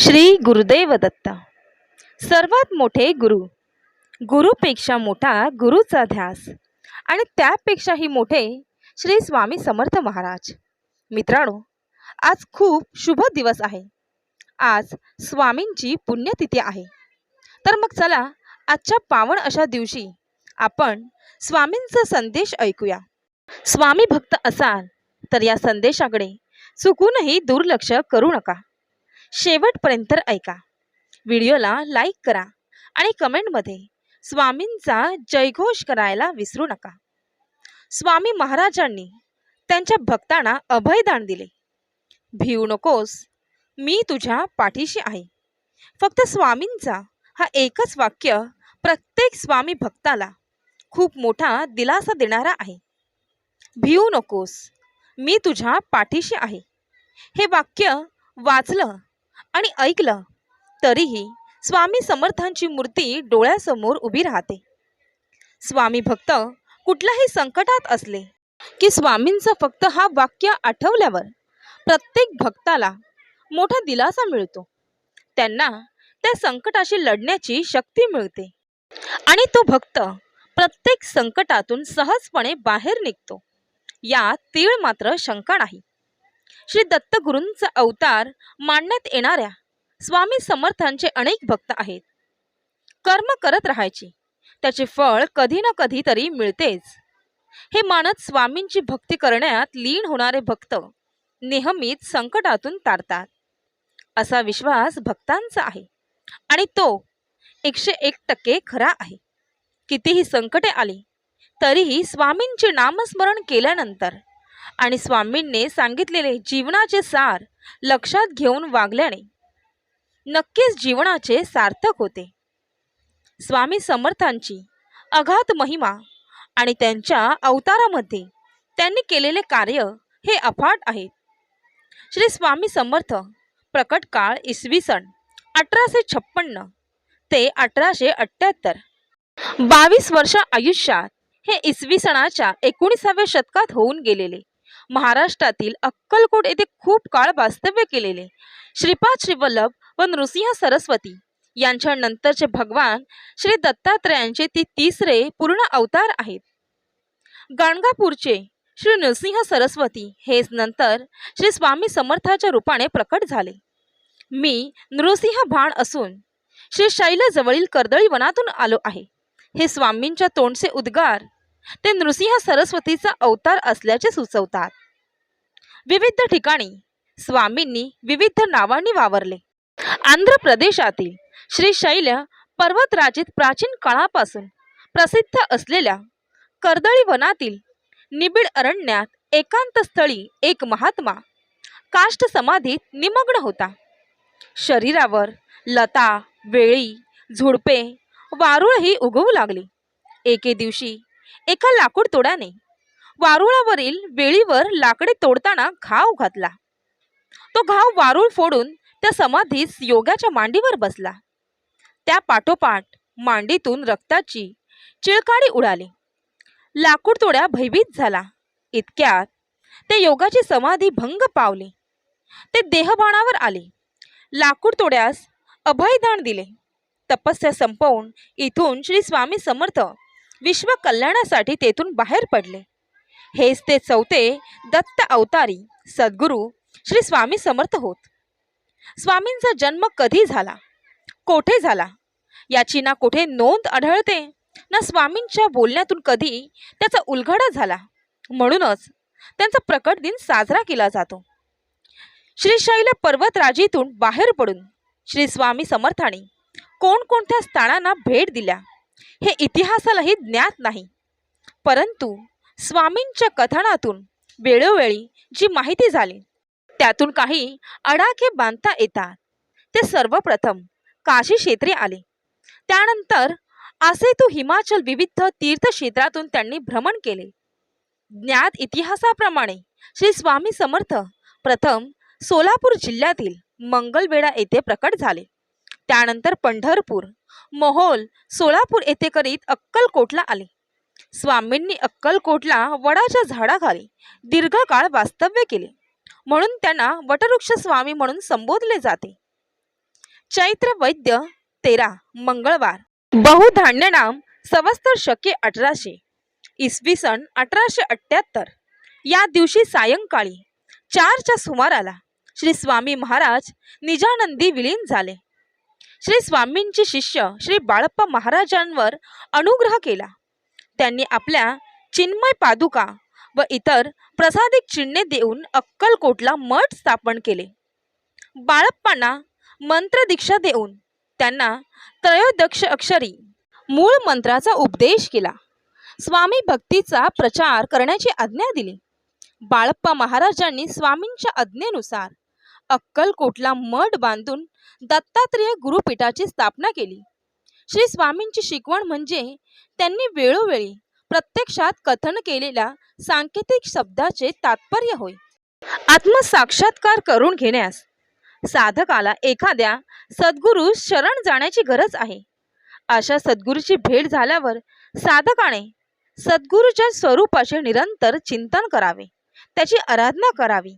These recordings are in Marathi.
श्री गुरुदेव दत्त. सर्वात मोठे गुरु. गुरुपेक्षा मोठा गुरुचा ध्यास. आणि त्यापेक्षाही मोठे श्री स्वामी समर्थ महाराज. मित्रांनो आज खूप शुभ दिवस आहे. आज स्वामींची पुण्यतिथी आहे. तर मग चला आजच्या पावन अशा दिवशी आपण स्वामींचा संदेश ऐकूया. स्वामी भक्त असाल तर या संदेशाकडे चुकूनही दुर्लक्ष करू नका. शेवटपर्यंत ऐका. व्हिडिओला लाईक करा आणि कमेंटमध्ये स्वामींचा जयघोष करायला विसरू नका. स्वामी महाराजांनी त्यांच्या भक्तांना अभयदान दिले. भिवू नकोस मी तुझ्या पाठीशी आहे. फक्त स्वामींचा हा एकच वाक्य प्रत्येक स्वामी भक्ताला खूप मोठा दिलासा देणारा आहे. भिवू नकोस मी तुझ्या पाठीशी आहे. हे वाक्य वाचलं आणि ऐकलं तरीही स्वामी समर्थांची मूर्ती डोळ्यासमोर उभी राहते. स्वामी भक्त कुठल्याही संकटात असले की स्वामींचं फक्त हा वाक्य आठवल्यावर प्रत्येक भक्ताला मोठा दिलासा मिळतो. त्यांना त्या संकटाशी लढण्याची शक्ती मिळते आणि तो भक्त प्रत्येक संकटातून सहजपणे बाहेर निघतो. यात तीळ मात्र शंका नाही. श्री दत्तगुरूंचा अवतार मानण्यात येणाऱ्या स्वामी समर्थांचे अनेक भक्त आहेत. कर्म करत राहायचे. त्याचे फळ कधी ना कधी तरी मिळतेच. हे मानत स्वामींची भक्ती करण्यात लीन होणारे भक्त नेहमीच संकटातून तारतात. असा विश्वास भक्तांचा आहे आणि तो एकशे एक टक्के खरा आहे. कितीही संकटे आली तरीही स्वामींचे नामस्मरण केल्यानंतर आणि स्वामींनी सांगितलेले जीवनाचे सार लक्षात घेऊन वागल्याने नक्कीच जीवनाचे सार्थक होते. स्वामी समर्थांची अगाध महिमा आणि त्यांच्या अवतारामध्ये त्यांनी केलेले कार्य हे अफाट आहेत श्री स्वामी समर्थ प्रकट काळ इसवी सन अठराशे छप्पन्न ते अठराशे अठ्ठ्याहत्तर बावीस वर्ष आयुष्यात हे इसवी सणाच्या एकोणीसाव्या शतकात होऊन गेलेले. महाराष्ट्रातील अक्कलकोट येथे खूप काळ वास्तव्य केलेले. श्रीपाद श्रीवल्लभ व नृसिंह सरस्वती यांच्या नंतरचे भगवान श्री दत्तात्रयांचे ते तिसरे पूर्ण अवतार आहेत. गाणगापूरचे श्री नृसिंह सरस्वती हेच नंतर श्री स्वामी समर्थाच्या रूपाने प्रकट झाले. मी नृसिंह भाण असून श्री शैलजवळील कर्दळी वनातून आलो आहे. हे स्वामींच्या तोंडचे उद्गार ते नृसिंह सरस्वतीचा अवतार असल्याचे सुचवतात. विविध ठिकाणी स्वामींनी विविध नावांनी वावरले. आंध्र प्रदेशातील श्री शैल पर्वतराजीत प्राचीन काळापासून प्रसिद्ध असलेल्या कर्दळी वनातील निबिड अरण्यात एकांत स्थळी एक महात्मा काष्ट समाधीत निमग्न होता. शरीरावर लता वेळी झुडपे वारुळही उगवू लागली. एके दिवशी एका लाकूड तोड्याने वारुळावरील वेळीवर लाकडे तोडताना घाव घातला. तो घाव वारुळ फोडून त्या समाधीस योगाच्या मांडीवर बसला. त्या पाठोपाठ मांडीतून रक्ताची चिळकाडी उडाली. लाकूड तोड्या भयभीत झाला. इतक्यात ते योगाची समाधी भंग पावली. ते देहभाणावर आले. लाकूड तोड्यास अभयदान दिले. तपस्या संपवून इथून श्री स्वामी समर्थ विश्व कल्याणासाठी तेथून बाहेर पडले. हेच ते चौथे दत्त अवतारी सद्गुरू श्री स्वामी समर्थ होत. स्वामींचा जन्म कधी झाला? कोठे झाला? याची ना कुठे नोंद आढळते? ना स्वामींच्या बोलण्यातून कधी त्याचा उलगडा झाला? म्हणूनच त्यांचा प्रकट दिन साजरा केला जातो. श्रीशैल पर्वतराजीतून बाहेर पडून श्री स्वामी समर्थाने कोणकोणत्या स्थानांना भेट दिल्या? हे इतिहासालाही ज्ञात नाही. परंतु स्वामींच्या कथनातून वेळोवेळी जी माहिती झाली त्यातून काही अडाखे बांधता येतात. ते सर्वप्रथम काशी क्षेत्रे आले. त्यानंतर असे तो हिमाचल विविध तीर्थक्षेत्रातून त्यांनी भ्रमण केले. ज्ञात इतिहासाप्रमाणे श्री स्वामी समर्थ प्रथम सोलापूर जिल्ह्यातील मंगलवेढा येथे प्रकट झाले. त्यानंतर पंढरपूर मोहोल सोलापूर येथे करीत अक्कलकोटला आले. स्वामींनी अक्कलकोटला वडाच्या झाडाखाली दीर्घकाळ वास्तव्य केले. म्हणून त्यांना वटवृक्ष स्वामी म्हणून संबोधले जाते. चैत्र वैद्य तेरा मंगळवार. बहुधान्य नाम सवस्तर शके अठराशे. इसवी सन अठराशे अठ्ठ्याहत्तर या दिवशी सायंकाळी चारच्या सुमाराला श्री स्वामी महाराज निजानंदी विलीन झाले. श्री स्वामींचे शिष्य श्री बाळप्पा महाराजांवर अनुग्रह केला. त्यांनी आपल्या चिन्मय पादुका व इतर प्रसादिक चिन्हे देऊन अक्कलकोटला मठ स्थापन केले. बाळप्पांना मंत्रदीक्षा देऊन त्यांना त्रयोदक्ष अक्षरी मूळ मंत्राचा उपदेश केला. स्वामी भक्तीचा प्रचार करण्याची आज्ञा दिली. बाळप्पा महाराजांनी स्वामींच्या आज्ञेनुसार अक्कलकोटला मठ बांधून दत्तात्रेय गुरुपीठाची स्थापना केली. श्री स्वामींची शिकवण म्हणजे त्यांनी वेळोवेळी प्रत्यक्षात कथन केलेल्या सांकेतिक शब्दाचे तात्पर्य होय. आत्मसाक्षात्कार करून घेण्यास साधकाला एखाद्या सद्गुरू शरण जाण्याची गरज आहे. अशा सद्गुरूची भेट झाल्यावर साधकाने सद्गुरूच्या स्वरूपाचे निरंतर चिंतन करावे. त्याची आराधना करावी.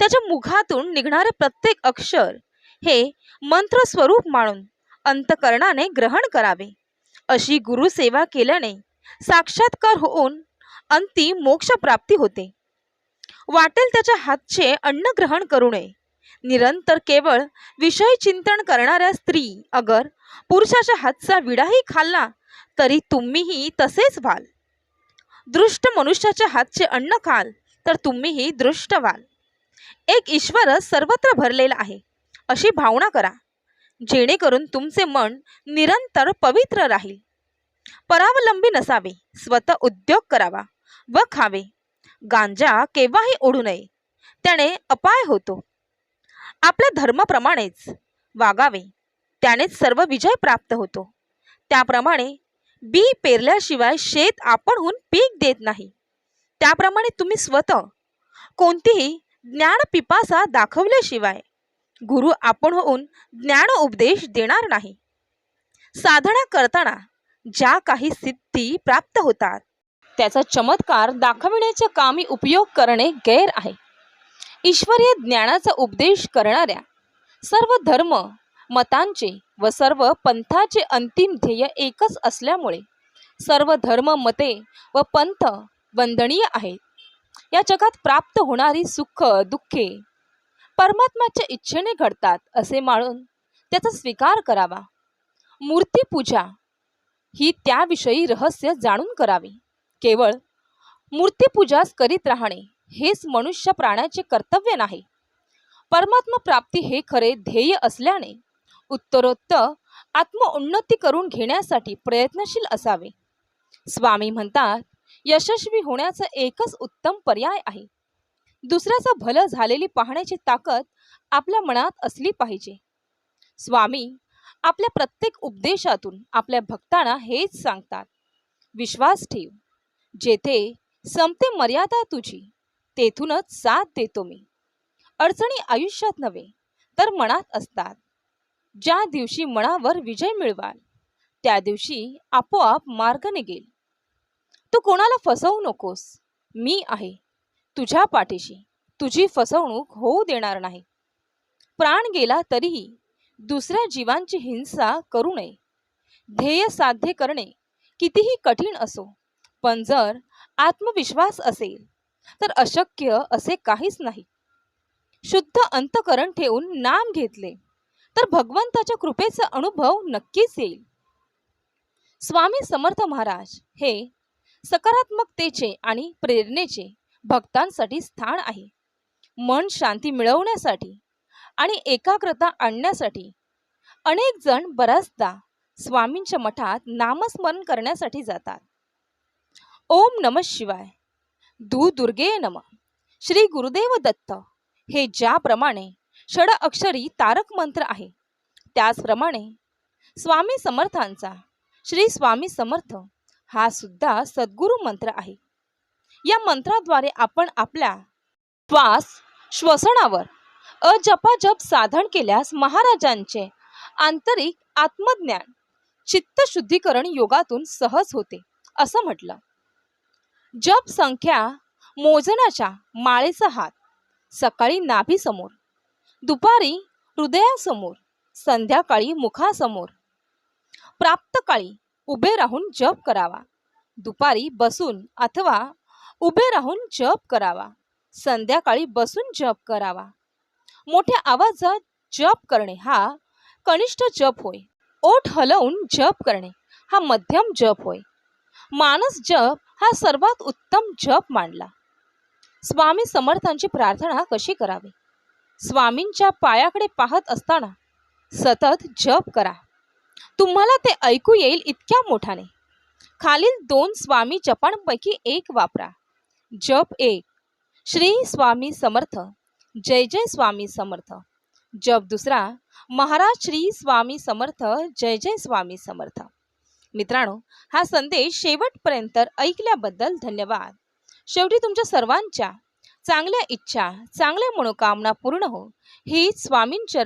त्याच्या मुखातून निघणारे प्रत्येक अक्षर हे मंत्र स्वरूप मानून अंतकरणाने ग्रहण करावे. अशी गुरुसेवा केल्याने साक्षात्कार होऊन अंती मोक्षप्राप्ती होते. वाटेल त्याच्या हातचे अन्न ग्रहण करू नये. निरंतर केवळ विषय चिंतन करणाऱ्या स्त्री अगर पुरुषाच्या हातचा विडाही खाल्ला तरी तुम्हीही तसेच व्हाल. दृष्ट मनुष्याच्या हातचे अन्न खाल तर तुम्हीही दृष्ट व्हाल. एक ईश्वरच सर्वत्र भरलेला आहे. अशी भावना करा. जेणेकरून तुमचे मन निरंतर पवित्र राहील. परावलंबी नसावे. स्वतः उद्योग करावा व खावे. गांजा केव्हाही ओढू नये. त्याने अपाय होतो. आपल्या धर्माप्रमाणेच वागावे. त्यानेच सर्व विजय प्राप्त होतो. त्याप्रमाणे बी पेरल्याशिवाय शेत आपणहून पीक देत नाही. त्याप्रमाणे तुम्ही स्वतः कोणतीही ज्ञान पिपासा दाखवल्याशिवाय गुरु आपण होऊन ज्ञान उपदेश देणार नाही. साधना करताना ज्या काही सिद्धी प्राप्त होतात त्याचा चमत्कार दाखविण्याच्या कामी उपयोग करणे गैर आहे. ईश्वरीय ज्ञानाचा उपदेश करणाऱ्या सर्व धर्म मतांचे व सर्व पंथाचे अंतिम ध्येय एकच असल्यामुळे सर्व धर्म मते व पंथ वंदनीय आहेत. या जगात प्राप्त होणारी सुख दुःखे परमात्माच्या इच्छेने घडतात असे मानून त्याचा स्वीकार करावा. मूर्तीपूजा ही त्याविषयी रहस्य जाणून करावे. केवळ मूर्तीपूजाच करीत राहणे हेच मनुष्य प्राण्याचे कर्तव्य नाही. परमात्मा प्राप्ती हे खरे ध्येय असल्याने उत्तरोत्तर आत्मउन्नती करून घेण्यासाठी प्रयत्नशील असावे. स्वामी म्हणतात यशस्वी होण्याचा एकच उत्तम पर्याय आहे. दुसऱ्याचं भलं झालेली पाहण्याची ताकद आपल्या मनात असली पाहिजे. स्वामी आपल्या प्रत्येक उपदेशातून आपल्या भक्तांना हेच सांगतात. विश्वास ठेव. जेथे संपते मर्यादा तुझी तेथूनच साथ देतो मी. अडचणी आयुष्यात नव्हे तर मनात असतात. ज्या दिवशी मनावर विजय मिळवाल त्या दिवशी आपोआप मार्ग निघेल. तू कोणाला फसवू नकोस. मी आहे. तुझ्या पाठीशी तुझी फसवणूक होऊ देणार नाही. प्राण गेला तरीही दुसऱ्या जीवांची हिंसा करू नये. ध्येय साध्य करणे कितीही कठीण असो पण जर आत्मविश्वास असेल तर अशक्य असे काहीच नाही. शुद्ध अंतकरण ठेवून नाम घेतले तर भगवंताच्या कृपेचा अनुभव नक्कीच येईल. स्वामी समर्थ महाराज हे सकारात्मकतेचे आणि प्रेरणेचे भक्तांसाठी स्थान आहे. मन शांती मिळवण्यासाठी आणि एकाग्रता आणण्यासाठी अनेक जण बऱ्याचदा स्वामींच्या मठात नामस्मरण करण्यासाठी जातात. ओम नम शिवाय. दू दुर्गे नम. श्री गुरुदेव दत्त हे ज्याप्रमाणे षड अक्षरी तारक मंत्र आहे. त्याचप्रमाणे स्वामी समर्थांचा श्री स्वामी समर्थ हा सुद्धा सद्गुरु मंत्र आहे. या मंत्राद्वारे आपण आपल्या श्वास श्वसनावर अजपाजप साधन केल्यास महाराजांचे आंतरिक आत्मज्ञान चित्तशुद्धीकरण योगातून सहज होते असं म्हटलं. जप संख्या मोजण्याच्या माळेचा हात सकाळी नाभीसमोर दुपारी हृदयासमोर संध्याकाळी मुखासमोर प्राप्तकाळी उभे राहून जप करावा. दुपारी बसून अथवा उभे राहून जप करावा. संध्याकाळी बसून जप करावा. मोठ्या आवाजात जप करणे हा कनिष्ठ जप होय. ओठ हलवून जप करणे हा मध्यम जप होय. मानस जप हा सर्वात उत्तम जप मानला. स्वामी समर्थांची प्रार्थना कशी करावी? स्वामींच्या पायाकडे पाहत असताना सतत जप करा. तुम्हाला ते ऐकू येईल इतक्या मोठाने. खालील दोन स्वामी जपांपैकी एक वापरा. जप एक. श्री स्वामी समर्थ. जय जय स्वामी समर्थ. जप दुसरा. महाराज श्री स्वामी समर्थ. जय जय स्वामी समर्थ. मित्रांनो हा संदेश शेवटपर्यंत ऐकल्याबद्दल धन्यवाद. शेवटी तुमच्या सर्वांच्या चांगल्या इच्छा चांगल्या मनोकामना पूर्ण हो. हीच स्वामींच्या